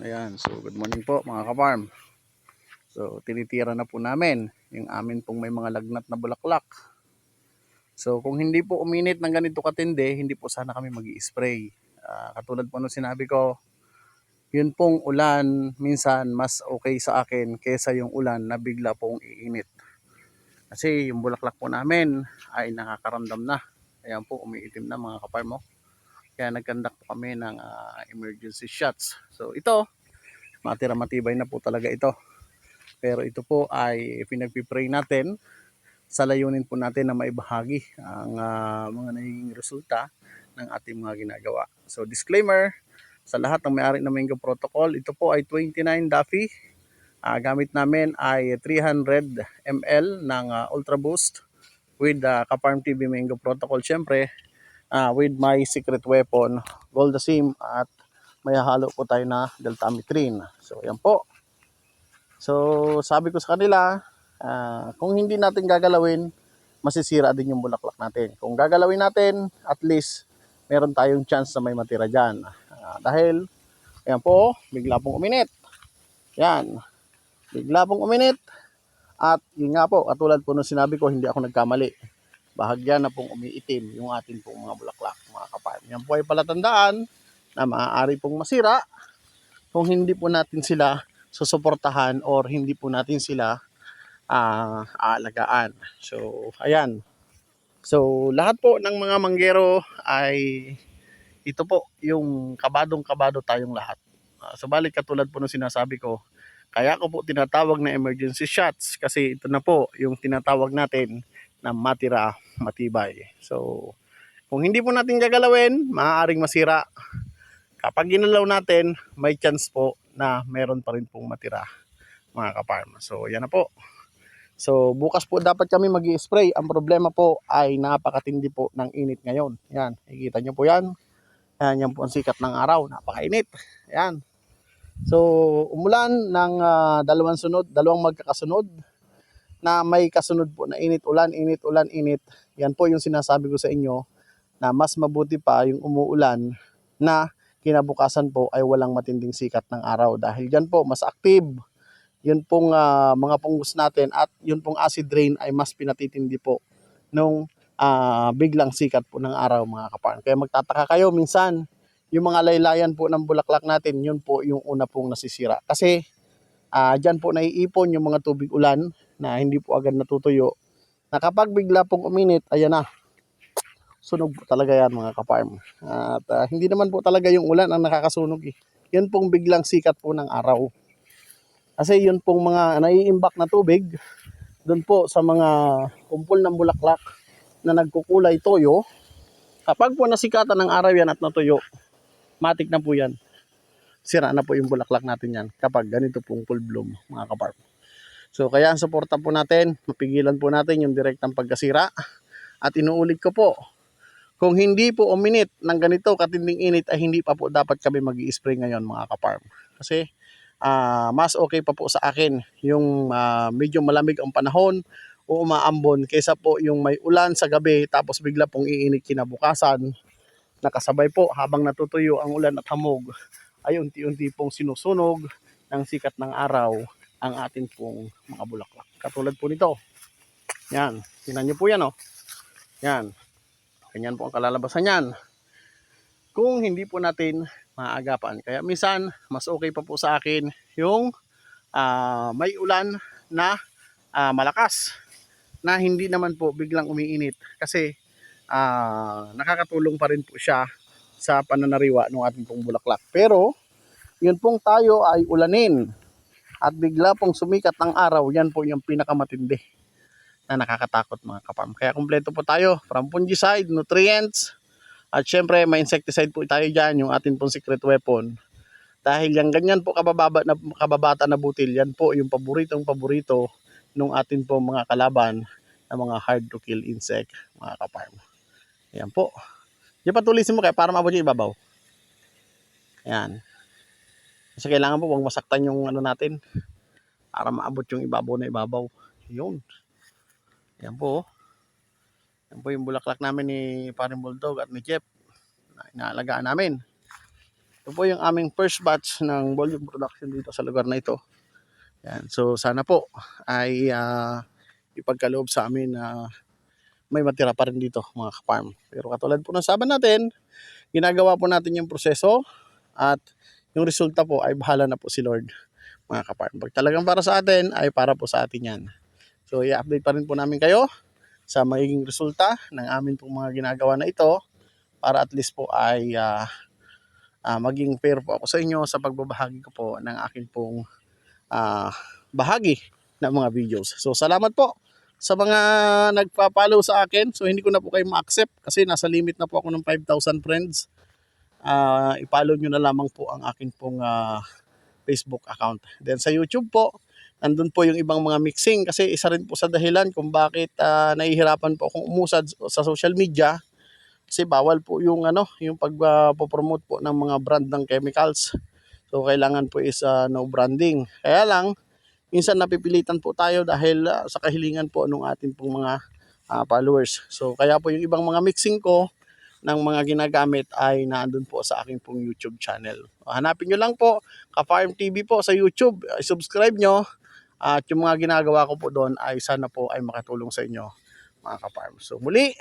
Ayan, so good morning po mga kaparm. So tinitira na po namin yung amin pong may mga lagnat na bulaklak. So kung hindi po uminit ng ganito katindi, hindi po sana kami mag spray Ah, katulad po nung sinabi ko, yun pong ulan minsan mas okay sa akin kesa yung ulan na bigla pong iinit. Kasi yung bulaklak po namin ay nakakaramdam na. Ayan po, umiitim na mga kaparm mo. Kaya nagkandak po kami ng ah, emergency shots. So ito, matira matibay na po talaga ito. Pero ito po ay pinagpipray natin sa layunin po natin na maibahagi ang ah, mga naging resulta ng ating mga ginagawa. So disclaimer, sa lahat ng may-ari ng Mango Protocol, ito po ay 29 Duffy. Ah, gamit namin ay 300 ml ng ah, Ultra Boost with uh, Kaparm TV Mango Protocol. Siyempre, ah, with my secret weapon, Goldasim at may halo po tayo na Deltamitrin. So, yan po. So, sabi ko sa kanila, ah, kung hindi natin gagalawin, masisira din yung bulaklak natin. Kung gagalawin natin, at least meron tayong chance na may matira dyan. Ah, dahil, ayan po, bigla pong uminit. Yan. Bigla pong uminit. At yun nga po, katulad po nung sinabi ko, hindi ako nagkamali. Bahagya na pong umiitim yung ating pong mga bulaklak, mga kaparm. Yan po ay palatandaan na maaari pong masira kung hindi po natin sila susuportahan or hindi po natin sila ah, aalagaan. So, ayan. So, lahat po ng mga manggero ay ito po, yung kabadong-kabado tayong lahat. Uh, subalit katulad po ng sinasabi ko, kaya ko po tinatawag na emergency shots kasi ito na po yung tinatawag natin na matira matibay. So, kung hindi po natin gagalawin, maaaring masira. Kapag ginalaw natin, may chance po na meron pa rin pong matira mga kaparma. So, yan na po. So, bukas po dapat kami mag spray Ang problema po ay napakatindi po ng init ngayon. Yan, nakikita nyo po yan. Yan, yan po ang sikat ng araw. Napakainit. Yan. So, umulan ng ah, dalawang sunod, dalawang magkakasunod na may kasunod po na init, ulan, init, ulan, init. Yan po yung sinasabi ko sa inyo na mas mabuti pa yung umuulan na kinabukasan po ay walang matinding sikat ng araw dahil dyan po mas active yun pong ah, mga pungus natin at yun pong acid rain ay mas pinatitindi po nung ah, biglang sikat po ng araw mga kaparn. Kaya magtataka kayo minsan yung mga laylayan po ng bulaklak natin, yun po yung una pong nasisira. Kasi ah dyan po naiipon yung mga tubig ulan na hindi po agad natutuyo. Na kapag bigla pong uminit, ayan na, sunog po talaga yan mga kaparm. At ah, hindi naman po talaga yung ulan ang nakakasunog eh. Yan pong biglang sikat po ng araw. Kasi yun pong mga naiimbak na tubig, doon po sa mga kumpol ng bulaklak na nagkukulay toyo, kapag po nasikatan ng araw yan at natuyo, matik na po yan. Sira na po yung bulaklak natin yan kapag ganito pong full bloom mga kaparm. So kaya ang suporta po natin, mapigilan po natin yung direktang pagkasira. At inuulit ko po, kung hindi po uminit ng ganito katinding init ay hindi pa po dapat kami mag spray ngayon mga kaparm. Kasi ah, mas okay pa po sa akin yung ah, medyo malamig ang panahon o umaambon kaysa po yung may ulan sa gabi tapos bigla pong iinit kinabukasan nakasabay po habang natutuyo ang ulan at hamog ay unti-unti pong sinusunog ng sikat ng araw ang ating pong mga bulaklak. Katulad po nito. Yan. Tingnan nyo po yan oh. Yan. Ganyan po ang kalalabasan yan. Kung hindi po natin maagapan. Kaya minsan, mas okay pa po sa akin yung ah, may ulan na ah, malakas na hindi naman po biglang umiinit kasi ah, nakakatulong pa rin po siya sa pananariwa ng ating pong bulaklak. Pero, yun pong tayo ay ulanin at bigla pong sumikat ng araw, yan po yung pinakamatindi na nakakatakot mga kapam. Kaya kumpleto po tayo from fungicide, nutrients, at syempre may insecticide po tayo dyan, yung ating pong secret weapon. Dahil yung ganyan po kabababa na, kababata na butil, yan po yung paboritong paborito nung ating pong mga kalaban na mga hard to kill insect, mga kaparm. Ayan po. Di pa tulisin mo kaya para maabot yung ibabaw. Ayan. Kasi kailangan po huwag masaktan yung ano natin para maabot yung ibabaw na ibabaw. Yun. Ayan po. oh. Yan po yung bulaklak namin ni Paring Bulldog at ni Jeff na inaalagaan namin. Ito po yung aming first batch ng volume production dito sa lugar na ito. Yan. So sana po ay ah, ipagkaloob sa amin na may matira pa rin dito mga ka-farm. Pero katulad po ng saban natin, ginagawa po natin yung proseso at yung resulta po ay bahala na po si Lord mga ka-farm. Pag talagang para sa atin ay para po sa atin yan. So i-update pa rin po namin kayo sa magiging resulta ng amin pong mga ginagawa na ito para at least po ay ah, ah, maging fair po ako sa inyo sa pagbabahagi ko po ng akin pong ah, bahagi ng mga videos. So salamat po sa mga nagpa-follow sa akin. So hindi ko na po kayo ma-accept kasi nasa limit na po ako ng 5,000 friends. Ah, i-follow nyo na lamang po ang akin pong ah, Facebook account. Then sa YouTube po, nandun po yung ibang mga mixing kasi isa rin po sa dahilan kung bakit ah, nahihirapan po akong umusad sa social media kasi bawal po yung ano, yung pagpo-promote po ng mga brand ng chemicals. So kailangan po is ah, no branding. Kaya lang minsan napipilitan po tayo dahil ah, sa kahilingan po ng ating pong mga ah, followers. So kaya po yung ibang mga mixing ko ng mga ginagamit ay naandun po sa aking pong YouTube channel. Hanapin nyo lang po, Ka-Farm TV po sa YouTube. I-subscribe nyo. At yung mga ginagawa ko po doon ay sana po ay makatulong sa inyo mga ka-farm. So muli,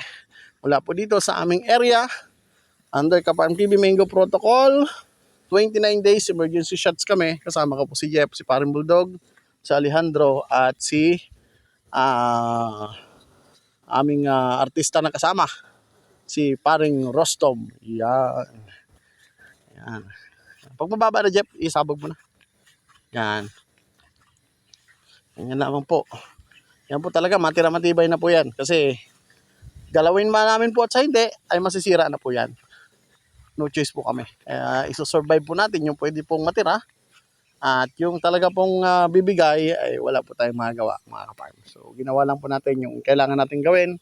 mula po dito sa aming area, under Ka-Farm TV Mango Protocol, 29 days emergency shots kami. Kasama ko po si Jeff, si Paring Bulldog, si Alejandro, at si ah aming ah, artista na kasama, si Paring Rostom. Yan. Yan. Pag mababa na Jeff, isabog mo na. Yan. Yan naman po. Yan po talaga, matira matibay na po yan. Kasi galawin man namin po at sa hindi, ay masisira na po yan. No choice po kami. Kaya isosurvive po natin yung pwede pong matira. At yung talaga pong ah, bibigay, ay wala po tayong magagawa mga kaparm. So ginawa lang po natin yung kailangan natin gawin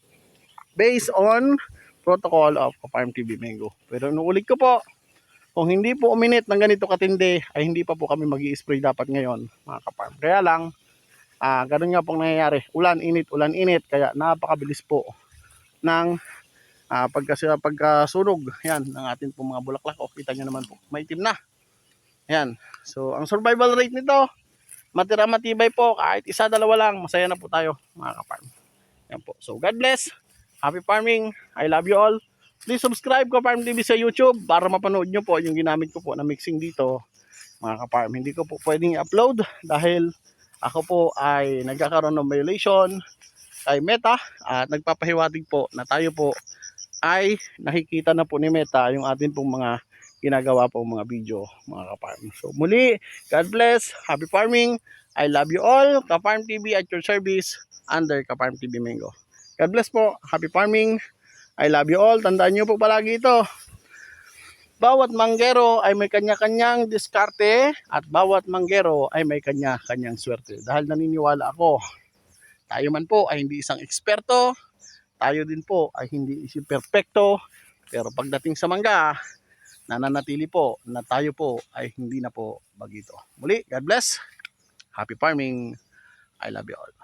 based on protocol of Farm TV Mango. Pero inuulit ko po, kung hindi po uminit ng ganito katindi, ay hindi pa po kami mag spray dapat ngayon mga kaparm. Kaya lang, Ah, ganun nga pong nangyayari. Ulan, init, ulan, init. Kaya napakabilis po ng ah, pagkas pagkasunog yan, ng ating pong mga bulaklak. O, kita nyo naman po, maitim na. Yan. So, ang survival rate nito, matira matibay po. Kahit isa, dalawa lang, masaya na po tayo, mga kaparm. Yan po. So, God bless. Happy farming. I love you all. Please subscribe ko Farm TV sa YouTube para mapanood nyo po yung ginamit ko po na mixing dito, mga kaparm. Hindi ko po pwedeng i-upload dahil ako po ay nagkakaroon ng violation kay Meta at nagpapahiwatig po na tayo po ay nakikita na po ni Meta yung atin pong mga ginagawa po mga video mga kaparm. So muli, God bless, happy farming, I love you all, Kaparm TV at your service under Kaparm TV Mango. God bless po, happy farming, I love you all, tandaan nyo po palagi ito, bawat manggero ay may kanya-kanyang diskarte at bawat manggero ay may kanya-kanyang swerte. Dahil naniniwala ako, tayo man po ay hindi isang eksperto, tayo din po ay hindi isang perpekto, pero pagdating sa mangga, nananatili po na tayo po ay hindi na po bagito. Muli, God bless. Happy farming. I love you all.